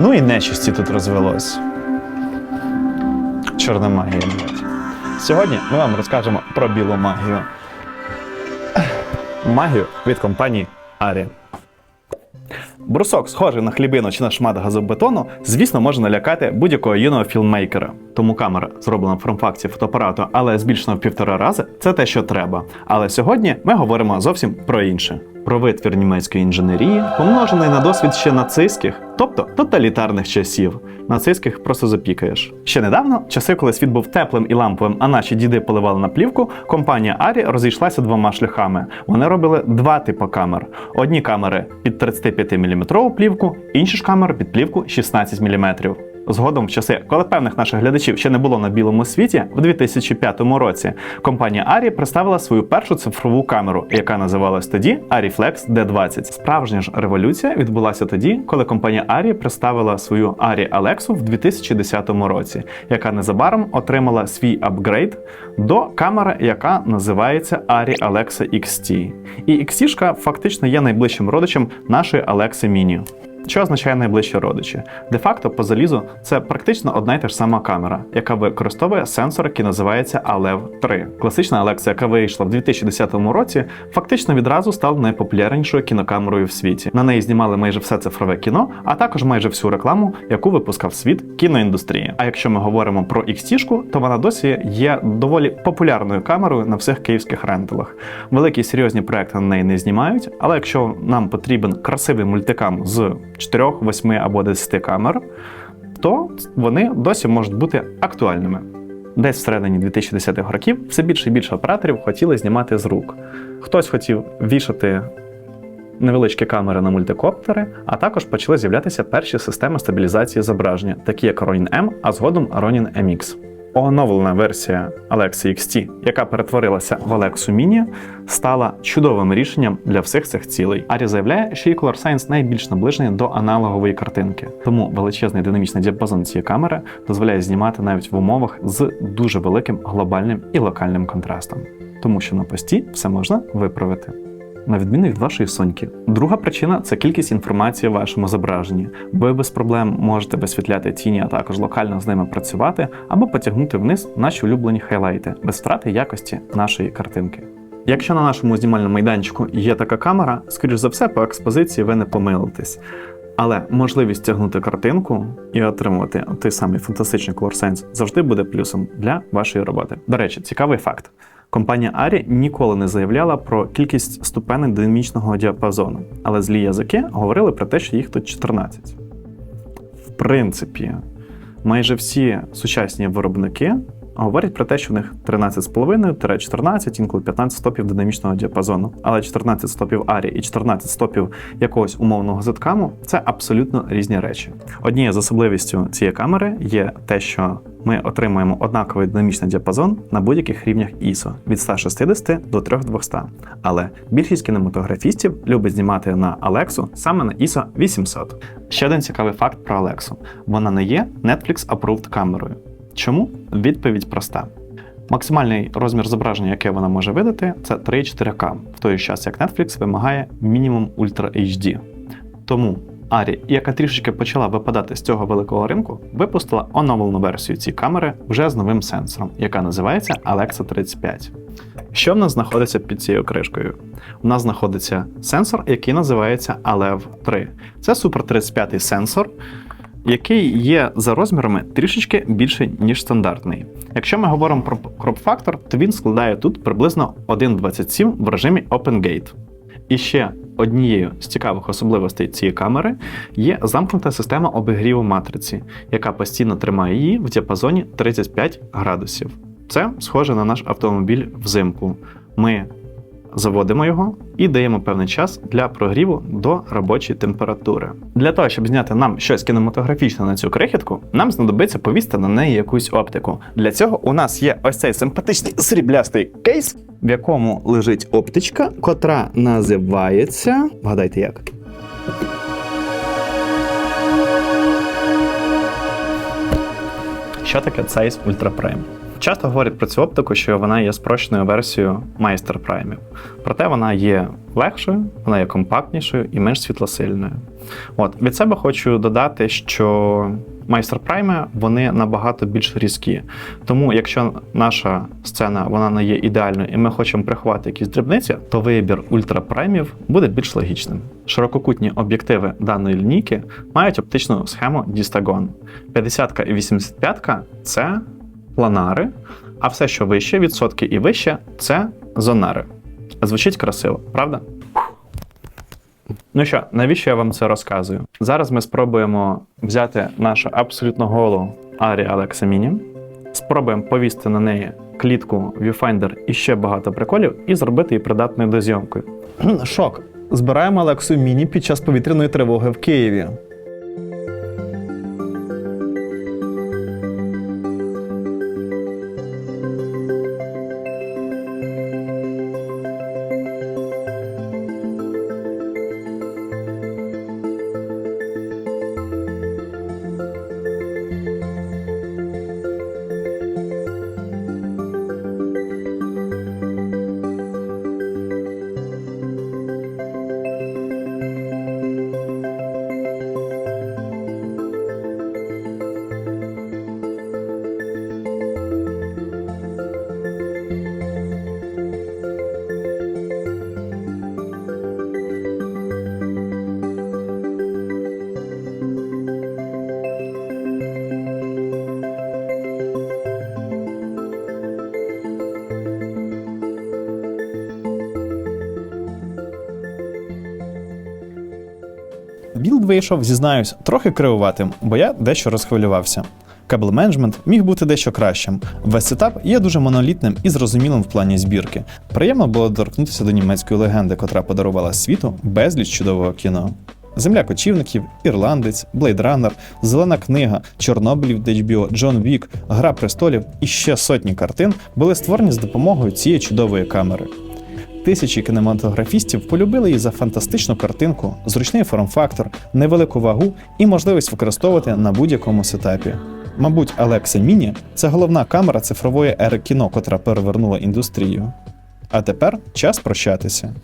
Ну і нечисті тут розвелось. Чорна магія. Сьогодні ми вам розкажемо про білу магію. Магію від компанії Арі. Брусок, схожий на хлібину чи на шмат газобетону, звісно, може налякати будь-якого юного фільммейкера. Тому камера, зроблена в форм-факті фотоапарату, але збільшена в півтора рази, це те, що треба. Але сьогодні ми говоримо зовсім про інше: про витвір німецької інженерії, помножений на досвід ще нацистських, тобто тоталітарних часів. Нацистських просто запікаєш. Ще недавно, часи, коли світ був теплим і ламповим, а наші діди поливали на плівку, компанія Арі розійшлася двома шляхами. Вони робили два типи камер: одні камери під 35 мм плівку, інші ж камери під плівку 16 мм. Згодом, в часи, коли певних наших глядачів ще не було на білому світі, в 2005 році компанія Арі представила свою першу цифрову камеру, яка називалась тоді Ariflex D20. Справжня ж революція відбулася тоді, коли компанія Арі представила свою Арі Alexu в 2010 році, яка незабаром отримала свій апгрейд до камери, яка називається Arri Alexa XT. І XT фактично є найближчим родичем нашої Alexa Mini. Що означає найближчі родичі? Де-факто по залізу це практично одна й та ж сама камера, яка використовує сенсор, який називається Alev 3. Класична Alexa, яка вийшла в 2010 році, фактично відразу стала найпопулярнішою кінокамерою в світі. На неї знімали майже все цифрове кіно, а також майже всю рекламу, яку випускав світ кіноіндустрії. А якщо ми говоримо про XT, то вона досі є доволі популярною камерою на всіх київських рентелах. Великі серйозні проекти на неї не знімають, але якщо нам потрібен красивий мультикам з 4, 8 або 10 камер, то вони досі можуть бути актуальними. Десь всередині 2010-х років все більше і більше операторів хотіли знімати з рук. Хтось хотів вішати невеличкі камери на мультикоптери, а також почали з'являтися перші системи стабілізації зображення, такі як Ronin M, а згодом Ronin MX. Оновлена версія Alexa XT, яка перетворилася в Alexa Mini, стала чудовим рішенням для всіх цих цілей. Арі заявляє, що її Color Science найбільш наближений до аналогової картинки, тому величезний динамічний діапазон цієї камери дозволяє знімати навіть в умовах з дуже великим глобальним і локальним контрастом, тому що на пості все можна виправити на відміну від вашої соньки. Друга причина це кількість інформації в вашому зображенні. Ви без проблем можете висвітляти тіні, а також локально з ними працювати, або потягнути вниз наші улюблені хайлайти без втрати якості нашої картинки. Якщо на нашому знімальному майданчику є така камера, скоріш за все, по експозиції ви не помилитесь. Але можливість тягнути картинку і отримувати той самий фантастичний Sense завжди буде плюсом для вашої роботи. До речі, цікавий факт. Компанія Арі ніколи не заявляла про кількість ступеней динамічного діапазону, але злі язики говорили про те, що їх тут 14. В принципі, майже всі сучасні виробники говорять про те, що в них 13,5-14, інколи 15 стопів динамічного діапазону. Але 14 стопів Арі і 14 стопів якогось умовного зеткаму це абсолютно різні речі. Однією з особливістю цієї камери є те, що ми отримуємо однаковий динамічний діапазон на будь-яких рівнях ISO від 160 до 3200. Але більшість кінематографістів любить знімати на Alexa саме на ISO 800. Ще один цікавий факт про Alexa. Вона не є Netflix approved камерою. Чому? Відповідь проста. Максимальний розмір зображення, яке вона може видати, це 3,4К, в той час як Netflix вимагає мінімум Ultra HD. Тому Арі, яка трішечки почала випадати з цього великого ринку, випустила оновлену версію цієї камери вже з новим сенсором, яка називається Alexa 35. Що в нас знаходиться під цією кришкою? У нас знаходиться сенсор, який називається Alev 3. Це Super 35 сенсор, який є за розмірами трішечки більше, ніж стандартний. Якщо ми говоримо про кроп-фактор, то він складає тут приблизно 1,27 в режимі OpenGate. І ще однією з цікавих особливостей цієї камери є замкнута система обігріву матриці, яка постійно тримає її в діапазоні 35 градусів. Це схоже на наш автомобіль взимку. Ми заводимо його і даємо певний час для прогріву до робочої температури. Для того, щоб зняти нам щось кінематографічне на цю крихітку, нам знадобиться повісти на неї якусь оптику. Для цього у нас є ось цей симпатичний сріблястий кейс, в якому лежить оптичка, котра називається. Вгадайте як. Що таке Zeiss Ultra Prime? Часто говорять про цю оптику, що вона є спрощеною версією майстер праймів. Проте вона є легшою, вона є компактнішою і менш світлосильною. От від себе хочу додати, що майстер прайми вони набагато більш різкі. Тому, якщо наша сцена вона не є ідеальною, і ми хочемо приховати якісь дрібниці, то вибір ультрапраймів буде більш логічним. Ширококутні об'єктиви даної лінійки мають оптичну схему Дістагон. 50 і 85 це планари, а все, що вище, відсотки і вище, це зонари. Звучить красиво, правда? Ну що, навіщо я вам це розказую? Зараз ми спробуємо взяти нашу абсолютно голу Арі Alexa Mini, спробуємо повісти на неї клітку Viewfinder і ще багато приколів, і зробити її придатною до зйомки. Шок. Збираємо Алексу Міні під час повітряної тривоги в Києві. Білд вийшов, зізнаюсь, трохи кривуватим, бо я дещо розхвилювався. Кабел менеджмент міг бути дещо кращим. Весь сетап є дуже монолітним і зрозумілим в плані збірки. Приємно було доторкнутися до німецької легенди, котра подарувала світу безліч чудового кіно. Земля кочівників, Ірландець, Блейдранер, Зелена книга, Чорнобилів HBO, Джон Вік, Гра престолів і ще сотні картин були створені з допомогою цієї чудової камери. Тисячі кінематографістів полюбили її за фантастичну картинку, зручний форм-фактор, невелику вагу і можливість використовувати на будь-якому сетапі. Мабуть, Alexa Mini – це головна камера цифрової ери кіно, котра перевернула індустрію. А тепер час прощатися.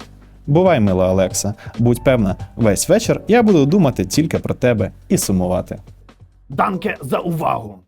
Бувай, мила Олекса, будь певна, весь вечір я буду думати тільки про тебе і сумувати. Данке за увагу!